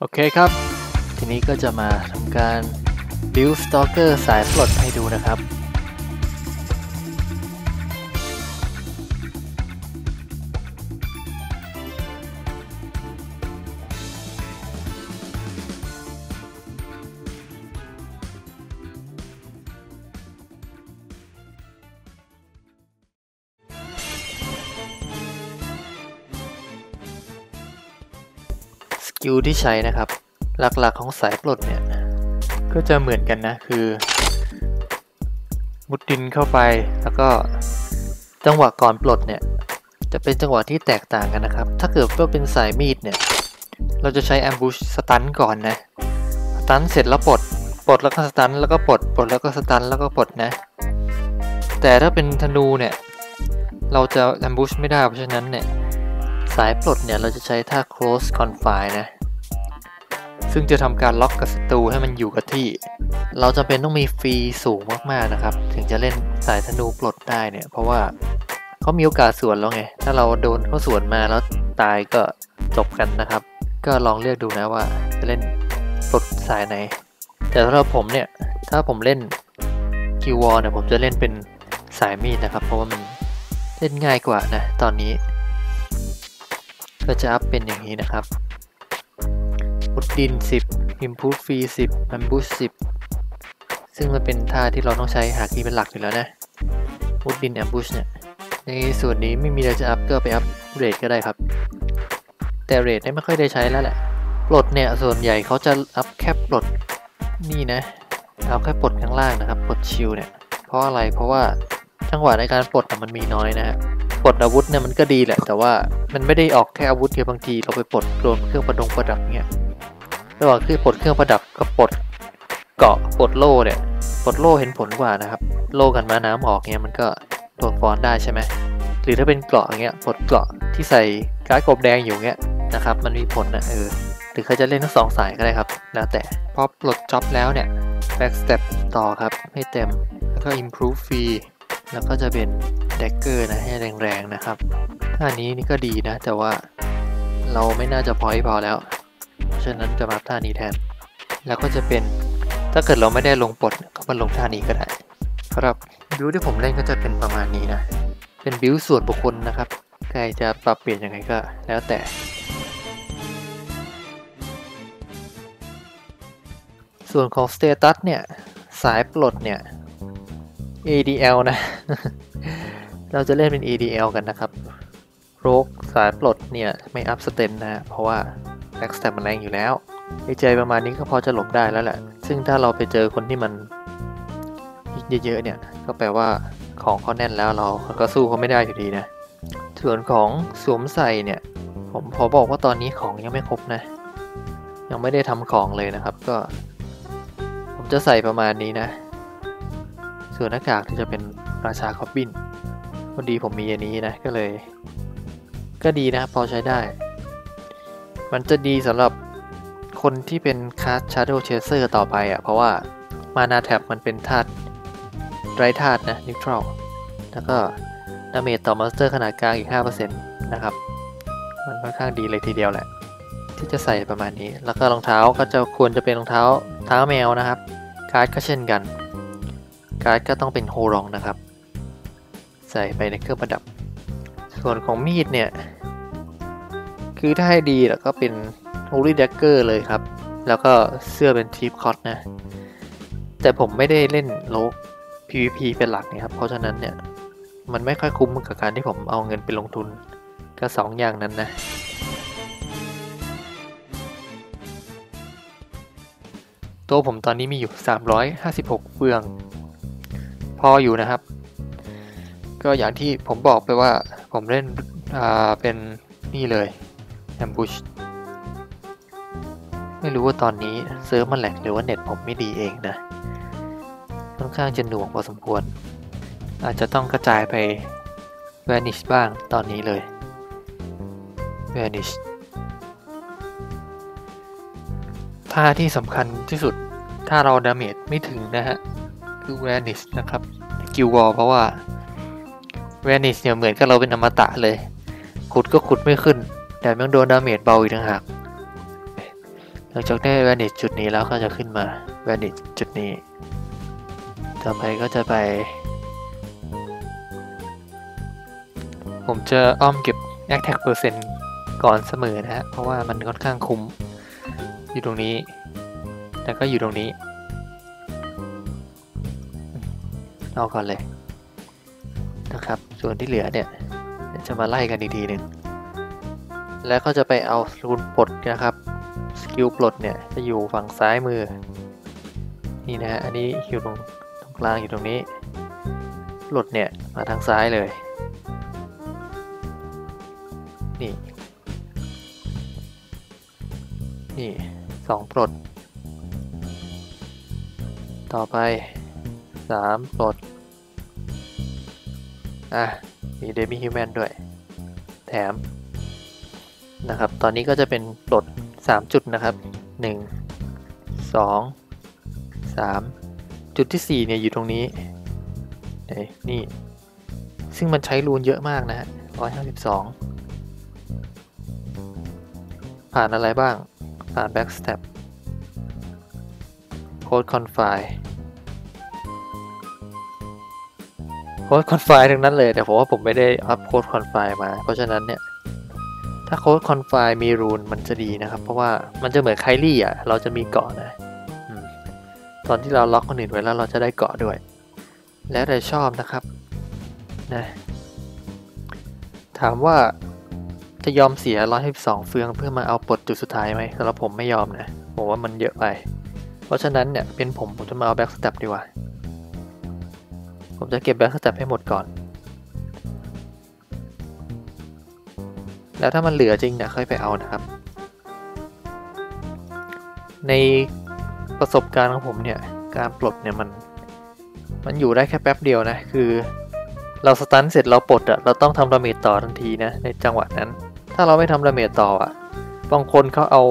โอเคครับ ทีนี้ก็จะมาทำการ build stalker สายปลดให้ดูนะครับ กิลที่ใช้นะครับ หลักๆของสายปลดเนี่ย ก็จะเหมือนกันนะ คือ มุดดินเข้าไปแล้วก็จังหวะก่อนปลดเนี่ย จะเป็นจังหวะที่แตกต่างกันนะครับ ถ้าเกิดว่าเป็นสายมีดเนี่ย เราจะใช้ ambush สตันก่อนนะสตันเสร็จแล้วปลดปลดแล้วก็สตันแล้วก็ปลดปลดแล้วก็สตันแล้วก็ปลดนะ แต่ถ้าเป็นธนูเนี่ย เราจะ ambush ไม่ได้เพราะฉะนั้นเนี่ย สายปลดเนี่ย เราจะใช้ท่า close confine นะ ซึ่งจะทำการล็อกกับศัตรูให้มันอยู่กับที่ เราจะเป็นต้องมีฟรีสูงมากๆนะครับ ถึงจะเล่นสายธนูปลดได้เนี่ย เพราะว่าเขามีโอกาสสวนแล้วไง ถ้าเราโดนเขาสวนมาแล้วตายก็จบกันนะครับ ก็ลองเลือกดูนะว่าจะเล่นปลดสายไหน แต่สำหรับผมเนี่ย ถ้าผมเล่นคิววอเนี่ยผมจะเล่นเป็นสายมีดนะครับ เพราะว่ามันเล่นง่ายกว่านะตอนนี้ ก็จะอัพเป็นอย่างนี้นะครับ มุดดิน 10 Improve ฟรี 10 Ambush 10 ซึ่งมันเป็นท่าที่เราต้องใช้หาคีย์เป็นหลักอยู่แล้วนะมุดดิน Ambush เนี่ย ในส่วนนี้ไม่มีอะไรจะอัพก็ไปอัพเรทก็ได้ครับ แต่เรทเนี่ยไม่ค่อยได้ใช้แล้วแหละ ปลดเนี่ยส่วนใหญ่เขาจะอัพแค่ปลดนี่นะ เอาแค่ปลดข้างล่างนะครับ ปลดชิลเนี่ย เพราะอะไร เพราะว่าจังหวะในการปลดมันมีน้อยนะฮะปลดอาวุธเนี่ยมันก็ดีแหละ แต่ว่ามันไม่ได้ออกแค่อาวุธเดียวบางทีเราไปปลดโดนเครื่องประดงประดับเงี้ย ระหว่างที่ปลดเครื่องประดับกับปลดเกาะปลดโล่เนี่ยปลดโล่เห็นผลกว่านะครับ โล่กันมาน้ำออกเงี้ยมันก็โดนฟอนได้ใช่ไหมหรือถ้าเป็นเกราะอย่างเงี้ยปลดเกราะที่ใส่การ์ดกบแดงอยู่เงี้ยนะครับ มันมีผลนะเออหรือเขาจะเล่นทั้งสองสายก็ได้ครับ แล้วแต่พอปลดจ็อบแล้วเนี่ย back step ต่อครับให้เต็มแล้วก็ improve ฟรีแล้วก็จะเป็นแดกเกอร์นะให้แรงๆนะครับท่านี้นี่ก็ดีนะ แต่ว่าเราไม่น่าจะพอยพอแล้ว เพราะฉะนั้นจะมาท่านี้แทน แล้วก็จะเป็นถ้าเกิดเราไม่ได้ลงปลดก็มาลงท่านี้ก็ได้ ครับบิวที่ผมเล่นก็จะเป็นประมาณนี้นะ เป็นบิวส่วนบุคคลนะครับใครจะปรับเปลี่ยนยังไงก็แล้วแต่ ส่วนของสเตตัสเนี่ย สายปลดเนี่ย ADL นะ เราจะเล่นเป็น ADL กันนะครับ โรกสายปลดเนี่ย ไม่อัพสเตนนะ เพราะว่า แบ็กสแตปมันแรงอยู่แล้วไอ้ใจประมาณนี้ก็พอจะหลบได้แล้วแหละ ซึ่งถ้าเราไปเจอคนที่มันเยอะๆเนี่ย ก็แปลว่าของเขาแน่นแล้วเราก็สู้เขาไม่ได้อยู่ดีนะ ส่วนของสวมใส่เนี่ย ผมขอบอกว่าตอนนี้ของยังไม่ครบนะ ยังไม่ได้ทำของเลยนะครับ ก็ ผมจะใส่ประมาณนี้นะ ส่วนหน้ากากที่จะเป็นราชาคอบบินพอดีผมมีอันนี้นะ ก็เลย ก็ดีนะ พอใช้ได้ มันจะดีสำหรับคนที่เป็นคาร์ดชาร์โดเชเซอร์ต่อไปอะ่ะ เพราะว่ามานาแท็บมันเป็นธาตุไรธาตุนะนิวทรัลแล้วก็ดาเมจต่อมอนสเตอร์ขนาดกลางอีก 5%นะครับ มันค่อนข้างดีเลยทีเดียวแหละ ที่จะใส่ประมาณนี้ แล้วก็รองเท้าก็จะควรจะเป็นรองเท้าเท้าแมวนะครับ การ์ดก็เช่นกัน การ์ดก็ต้องเป็นโฮรองนะครับ ใส่ไปในเครื่องประดับ ส่วนของมีดเนี่ย คือถ้าให้ดีแล้วก็เป็น Holy Dagger เลยครับ แล้วก็เสื้อเป็นทีปคอตนะ แต่ผมไม่ได้เล่นโลก PVP เป็นหลักนะครับ เพราะฉะนั้นเนี่ย มันไม่ค่อยคุ้มกับการที่ผมเอาเงินไปลงทุนก็สองอย่างนั้นนะ ตัวผมตอนนี้มีอยู่ 356เฟือง พออยู่นะครับ ก็อย่างที่ผมบอกไปว่าผมเล่นอ่าเป็นนี่เลย Ambush ไม่รู้ว่าตอนนี้เซิร์ฟมันแหลกหรือว่าเน็ตผมไม่ดีเองนะ ค่อนข้างจะหน่วงพอสมควร อาจจะต้องกระจายไป Vanish บ้างตอนนี้เลย Vanish ท่าที่สำคัญที่สุดถ้าเราดาเมจไม่ถึงนะฮะ คือ Vanish นะครับกิววอลเพราะว่า Vanish เนี่ยเหมือนกับเราเป็นอมตะเลยขุดก็ขุดไม่ขึ้น แต่ยังโดนดาเมจเบาอีกต่างหากหลังจากได้แวนิชจุดนี้แล้วก็จะขึ้นมาแวนิชจุดนี้ ต่อไปก็จะไป ผมจะอ้อมเก็บ a t t a c k เปอร์เซ็นต์ก่อนเสมอนะฮะ เพราะว่ามันค่อนข้างคุ้ม อยู่ตรงนี้แล้วก็อยู่ตรงนี้ เอาก่อนเลยนะครับ ส่วนที่เหลือเนี่ย จะมาไล่กันอีกทีหนึ่ง แล้วก็จะไปเอารูนปลดนะครับ สกิลปลดเนี่ยจะอยู่ฝั่งซ้ายมือ นี่นะฮะ อันนี้อยู่ตรงตรงกลางอยู่ตรงนี้ ปลดเนี่ยมาทางซ้ายเลย นี่ นี่สองปลด ต่อไปสามปลด อะ มีเดมิฮิวแมนด้วย แถม นะครับ ตอนนี้ก็จะเป็นปลด 3 จุดนะครับ 1 2 3 จุดที่ 4 เนี่ยอยู่ตรงนี้เอ้ยนี่ ซึ่งมันใช้รูนเยอะมากนะฮะ152 ผ่านอะไรบ้าง ผ่าน backstep code confine โค้ดคอนไฟทั้งนั้นเลยแต่ผมว่าผมไม่ได้อัพโค้ดคอนไฟมา เพราะฉะนั้นเนี่ย ถ้าโค้ดคอนไฟมีรูนมันจะดีนะครับ เพราะว่ามันจะเหมือนไคลี่อะ เราจะมีเกาะนะตอนที่เราล็อกคนอื่นไว้แล้วเราจะได้เกาะด้วย แล้วแต่ชอบนะครับนะถามว่าจะยอมเสีย 112 เฟืองเพื่อมาเอาปลดจุดสุดท้ายไหมสำหรับผมไม่ยอมนะผมว่ามันเยอะไป เพราะฉะนั้นเนี่ยเป็นผมผมจะมาเอาแบ็กสเต็ปดีกว่า ผมจะเก็บแบ็กสเต็ปให้หมดก่อน แล้วถ้ามันเหลือจริงเนี่ยค่อยไปเอานะครับ ในประสบการณ์ของผมเนี่ยการปลดเนี่ยมันมันอยู่ได้แค่แป๊บเดียวนะคือ เราสตันเสร็จเราปลดอะเราต้องทำดาเมจต่อทันทีนะในจังหวะนั้น ถ้าเราไม่ทำดาเมจต่ออะบางคนเขาเอา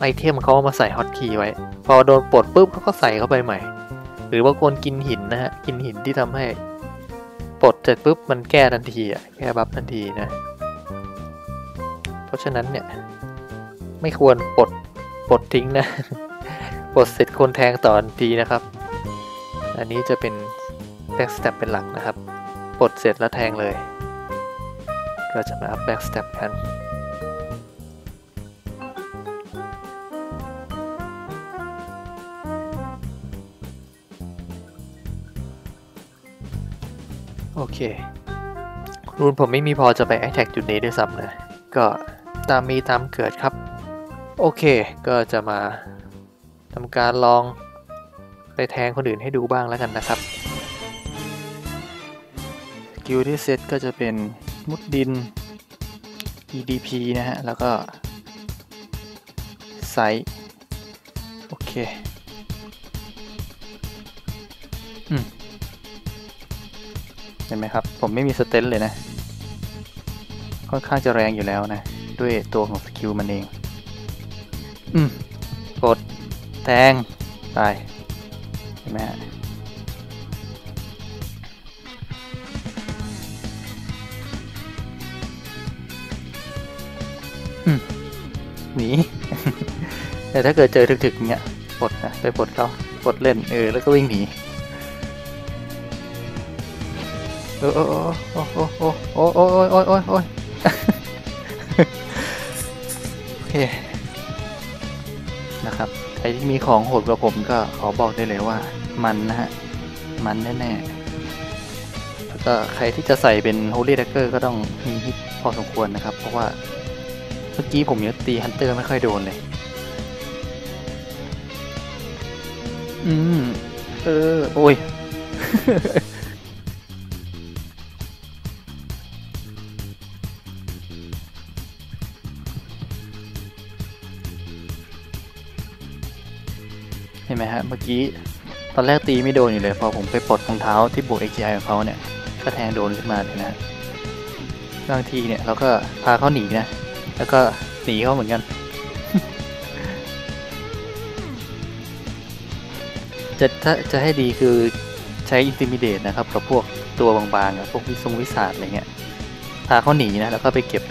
ไอเทมเขามาใส่ฮอตคีย์ไว้ พอโดนปลดปุ๊บเขาก็ใส่เข้าไปใหม่ หรือบางคนกินหินนะฮะกินหินที่ทำให้ปลดเสร็จปุ๊บมันแก้ทันทีอะแก้บัฟทันทีนะ ราะฉะนั้นเนี่ย ไม่ควรปลดปลดทิ้งนะปลดเสร็จคนแทงต่อทันทีนะครับ อันนี้จะเป็น back step เป็นหลักนะครับปลดเสร็จแล้วแทงเลย ก็จะมาอัพ back step กันโอเค รูนผมไม่มีพอจะไป attack จุดนี้ด้วยซ้ำนะ ก็ ตามมีตามเกิดครับ โอเค ก็จะมาทำการลองไปแทงคนอื่นให้ดูบ้างแล้วกันนะครับกิลที่เซตก็จะเป็นมุดดิน EDP นะฮะ แล้วก็ไซส์โอเค อืม เห็นไหมครับ ผมไม่มีสเตนเลยนะ ค่อนข้างจะแรงอยู่แล้วนะ ด้วยตัวของสกิลมันเอง อืม กด แทง ตายเห็นไหมฮะอืมหนี แต่ถ้าเกิดเจอถึกๆอย่างเงี้ยปลดนะไปปลดเขาปลดเล่นเออแล้วก็วิ่งหนีโอ้โอ้โอ้โอ้โอ้โอ้โอ้โอ้โอ้ โอเคนะครับใครที่มีของโหดกว่าผมก็ขอบอกได้เลยว่า มันนะฮะ มันแน่ๆแล้วก็ใครที่จะใส่เป็น Holy Dagger ก็ต้องมีฮิตพอสมควรนะครับ เพราะว่าเมื่อกี้ผมยังตีฮันเตอร์ไม่ค่อยโดนเลย อืม เออ โอ้ย เมื่อกี้ ตอนแรกตีไม่โดนอยู่เลย พอผมไปปลดรองเท้าที่บวก XGI ของเขาเนี่ย ก็แทงโดนขึ้นมาเลยนะบางทีเนี่ยเราก็พาเขาหนีนะ แล้วก็หนีเขาเหมือนกัน จะถ้าจะให้ดีคือใช้ Intimidate นะครับกับพวกตัวบางๆกับพวกวิทรงวิสาดอะไรเงี้ย พาเขาหนีนะ แล้วก็ไปเก็บ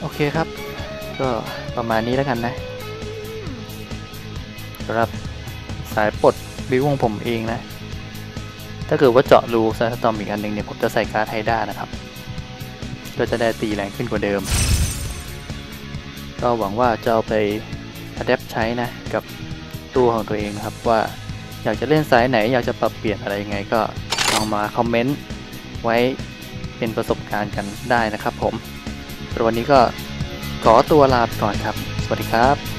โอเคครับ ก็ประมาณนี้แล้วกันนะ สำหรับสายปลดบิวของผมเองนะ ถ้าเกิดว่าเจาะรูซันสตอมอีกอันหนึ่งเนี่ยผมจะใส่การ์ดไฮด้านะครับ ก็จะได้ตีแรงขึ้นกว่าเดิม ก็หวังว่าจะเอาไปอัดแอปใช้นะ กับตัวของตัวเองนะครับว่าอยากจะเล่นสายไหนอยากจะปรับเปลี่ยนอะไรยังไงก็ลองมาคอมเมนต์ไว้เป็นประสบการณ์กันได้นะครับผมวันนี้ก็ขอตัวลาไปก่อนครับ สวัสดีครับ